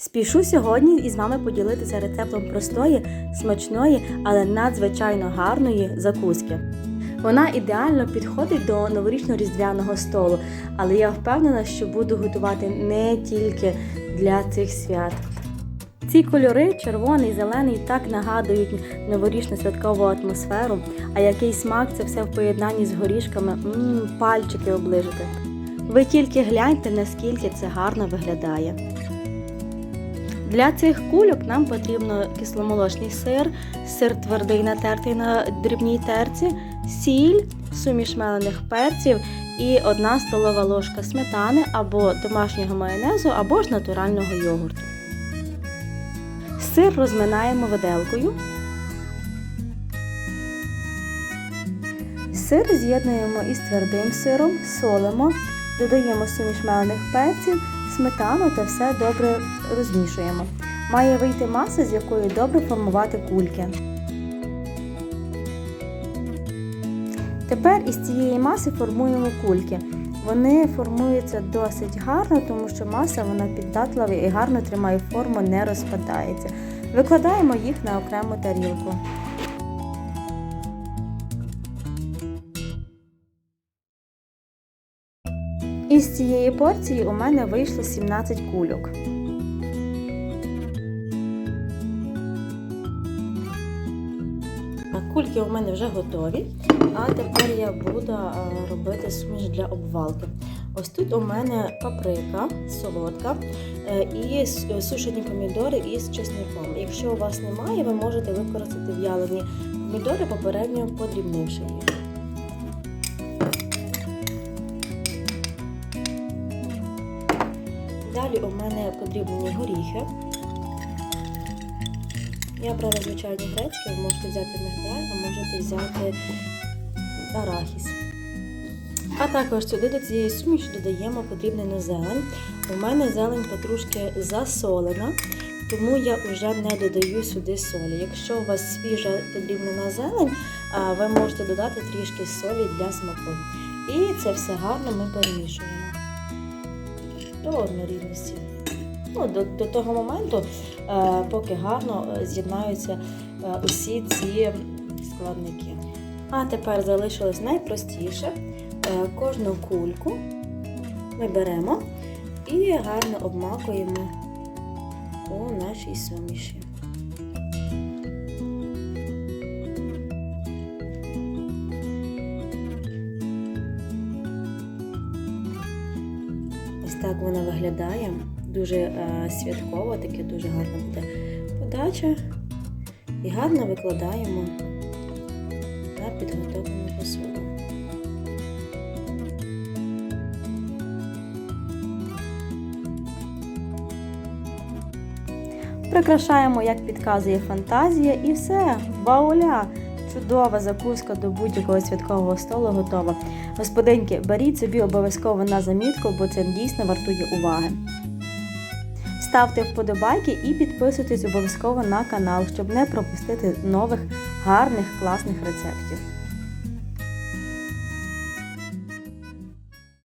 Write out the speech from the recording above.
Спішу сьогодні із вами поділитися рецептом простої, смачної, але надзвичайно гарної закуски. Вона ідеально підходить до новорічно-різдвяного столу, але я впевнена, що буду готувати не тільки для цих свят. Ці кольори, червоний, зелений, так нагадують новорічну святкову атмосферу, а який смак це все в поєднанні з горішками, м пальчики оближити. Ви тільки гляньте, наскільки це гарно виглядає. Для цих кульок нам потрібно кисломолочний сир, сир твердий натертий на дрібній терці, сіль, суміш мелених перців і одна столова ложка сметани або домашнього майонезу, або ж натурального йогурту. Сир розминаємо виделкою. Сир з'єднуємо із твердим сиром, солимо, додаємо суміш мелених перців, сметану та все добре розмішуємо. Має вийти маса, з якої добре формувати кульки. Тепер із цієї маси формуємо кульки. Вони формуються досить гарно, тому що маса вона піддатлива і гарно тримає форму, не розпадається. Викладаємо їх на окрему тарілку. Із цієї порції у мене вийшло 17 кульок. Кульки у мене вже готові, а тепер я буду робити суміш для обвалки. Ось тут у мене паприка солодка е, і сушені помідори із чесником. Якщо у вас немає, ви можете використати в'ялені помідори, попередньо подрібнивши їх. Далі у мене подрібнені горіхи. Я брала звичайні грецькі, ви можете взяти мигдаль, а можете взяти арахіс. А також сюди до цієї суміші додаємо подрібнену зелень. У мене зелень петрушки засолена, тому я вже не додаю сюди солі. Якщо у вас свіжа подрібнена зелень, ви можете додати трішки солі для смаку. І це все гарно ми перемішуємо до однорідності. Ну, до, до того моменту, е, поки гарно е, з'єднаються е, усі ці складники. А тепер залишилось найпростіше. Е, Кожну кульку ми беремо і гарно обмакуємо у нашій суміші. Так вона виглядає. Дуже е, святково, таке дуже гарна буде подача. І гарно викладаємо на підготовлену посуду. Прикрашаємо, як підказує фантазія, і все, вауля! Чудова закуска до будь-якого святкового столу готова. Господинки, беріть собі обов'язково на замітку, бо це дійсно вартує уваги. Ставте вподобайки і підписуйтесь обов'язково на канал, щоб не пропустити нових гарних класних рецептів.